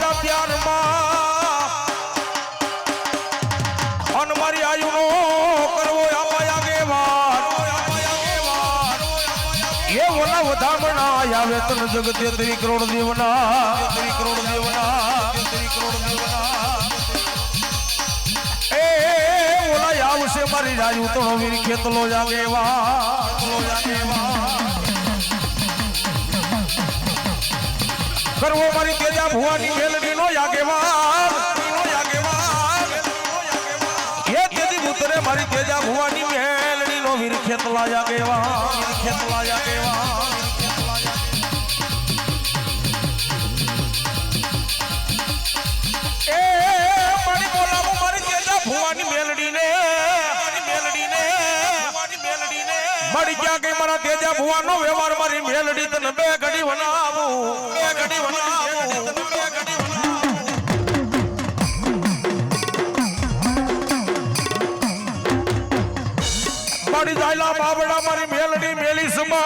મારા પ્યારમાં મારી આયુનો કરવો આમાં આગેવાન એ ઓલા વધામણા આવે તન જગતે ત્રી કરોડ દેવના. ત્રી કરોડ દેવના ત્રી કરોડ દેવના એ, ઓલા આવશે મારી રાજુ તણો વીર ખેતલો જાગેવા ખેતલો જાગેવા કરવો મારી તેજા ભુવાની મેલડી નો યાગેવાન. હે તેજી પુત્રે મારી તેજા ભુવાની મેલડી નો વીર ખેતલા યાગેવાન ખેતલા યાગેવાન. મારી ક્યાં કઈ મારા તેજા ભુવાનો વ્યવહાર મારી મેલડી તને બે ઘડી વનાવું બે ઘડી વનાવું બે મારી જાયલા બાબડા મારી મેલડી મેલી સુમા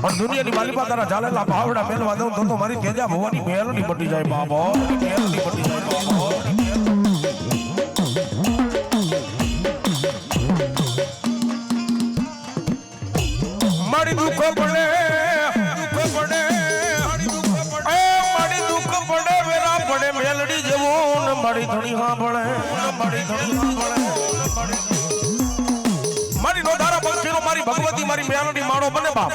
પણ દુનિયાની માલિપા તારા ચાલેલા બાવડા મેલવા દઉં તો તો મારી તેજા ભવાની મેલડી મટી જાય બાબો મેલડી મટી જાય બાબો મેલડી માણો બને બાપ.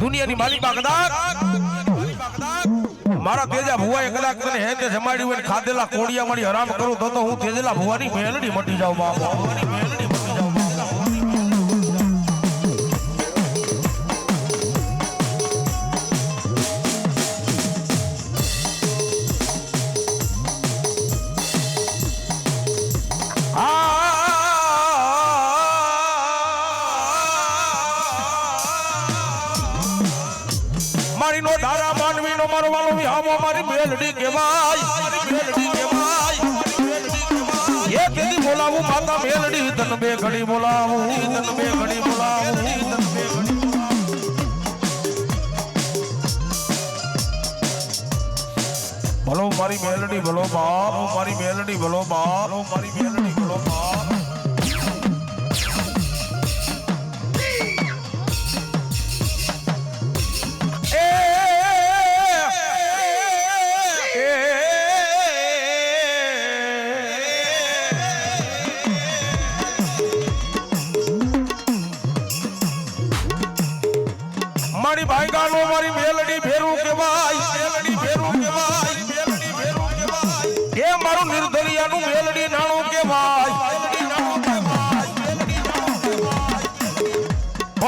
દુનિયાની માલિકા કદાચ. મારા તેજા ભુવાએ કદાચ તને હે તે જમાડી હોય ખાધેલા કોડિયા મારી હરામ કરું તો તો હું તેજલા ભુવાની મેલડી મટી જાઉં બાપ. વિહામો મારી મેલડી કહેવાય મેલડી કહેવાય. એ કેદી બોલાવું, માતા મેલડી તન બે ઘડી બોલાવું. તન બે ઘડી બોલાવું તન બે ઘડી બોલો મારી મેલડી ભલો બાપ મારી મેલડી ભલો બાપ, મારી મેલડી ભલો બાપ.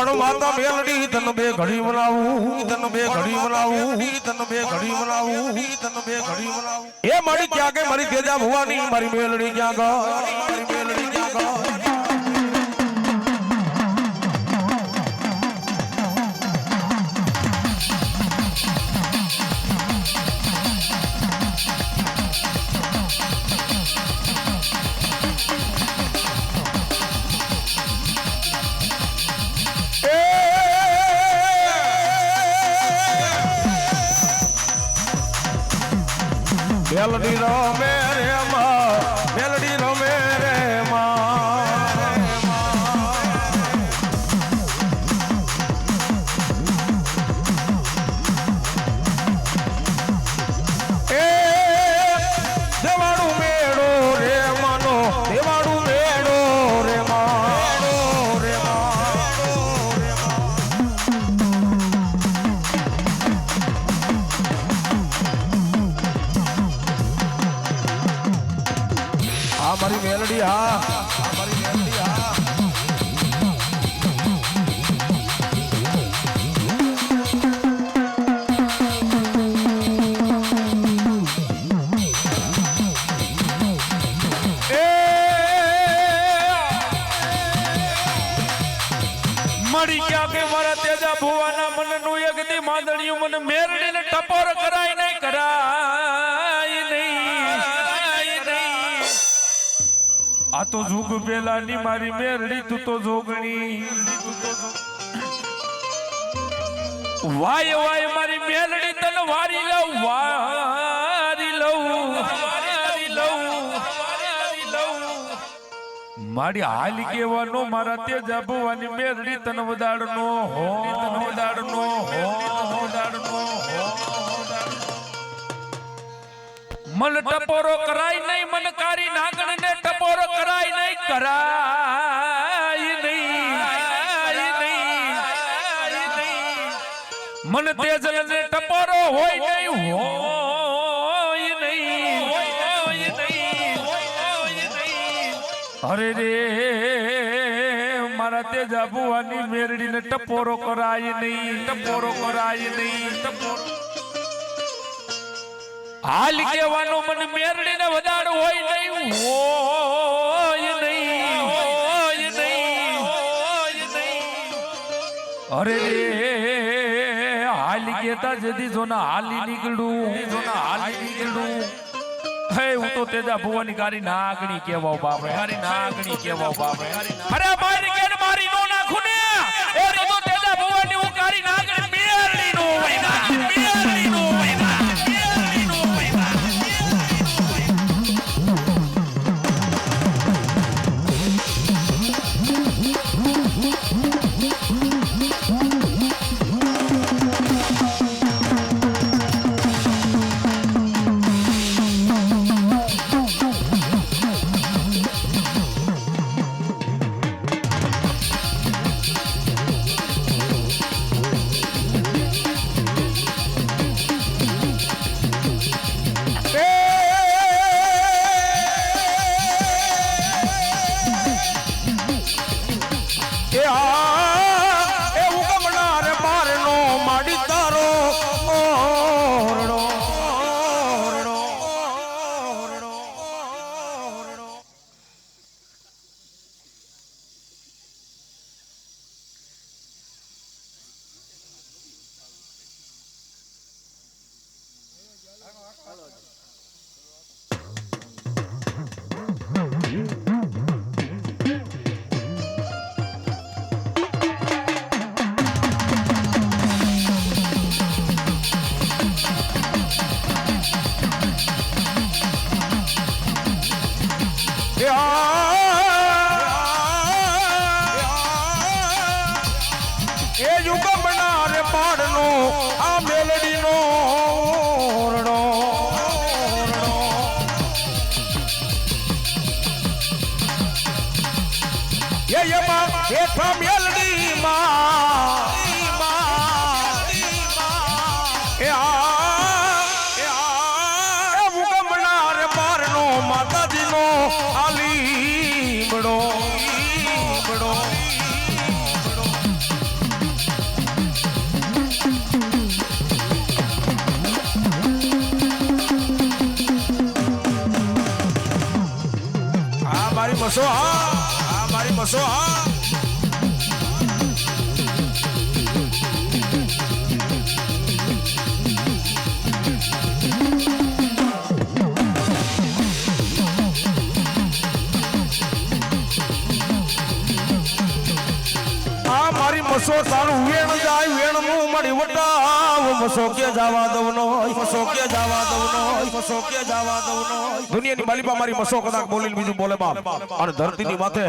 પણ માતા મેલડી તન બે ઘડી બનાવું તન બે ઘડી બનાવું તન બે ઘડી બનાવું તન બે ઘડી બનાવું એ મારી ક્યાં કે મારી તેજા ભુવાની મારી મેલડી ક્યાં ગઈ? મેલડી રમે માંદડિયું મને મેરડીને ટપોર કરાય નહીં કરાય નહીં આ તો જોગ પેલા ની મારી મેરડી, તું તો જોગણી. વાય વાય, મારી મેલડી તને વારી લઉં વારી લઉં વારી લઉં મારી હાલ કેવાનો મારા તેજા ભવાની મેરડી તન વદાડનો હો, તન વદાડનો હો. મન ટપોરો કરાય નહીં મનકારી નાગણ ને ટપોરો કરાય નહીં કરાય નહીં મન તેજલ ને ટપોરો હોય નહીં હોય નહીં. અરે રે, મારા તેજા ભુવાની મેરડીને ટપોરો કરાય નહીં, ટપોરો કરાય નહીં, ટપોરો હાલ કહેવાનું મને મેરડીને ને વદાડ હોય નહીં. હોય નહીં હોય નહીં. અરે રે, હાલ કેતા જદી જોના હાલી નીકળું જોના હાલી નીકળું. હે, હું તો તેજા ભુવાની ગારી નાગણી કહેવાઉ બાપરે, ગારી નાગણી કહેવાઉ બાપરે. અરે મારી એમાં હેઠા મેલડી માં ઉગમનાર બારનો માતાજીનો આલીમડો લીમડો મારી મસો હા. મસો હા આ મારી મસો તારું વેણ જાય વેણનું મળી વટાવ મસો કે જાવા દઉં નો મસો કે જાવા દઉં નો મસો કે જાવા દઉં નો દુનિયાની માલિપા મારી મસો કદાચ બોલીને બીજું બોલે બાપ. અને ધરતીની માથે.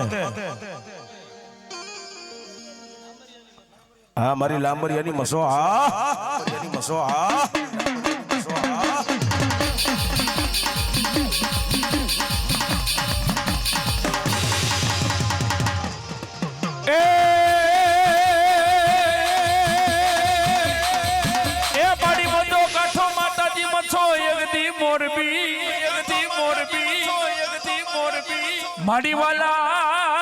હા, મારી લાંબરિયાની મસો હા મસો હા. મોરબી એકદી મોરબી એકદી મોરબી માડી વાલા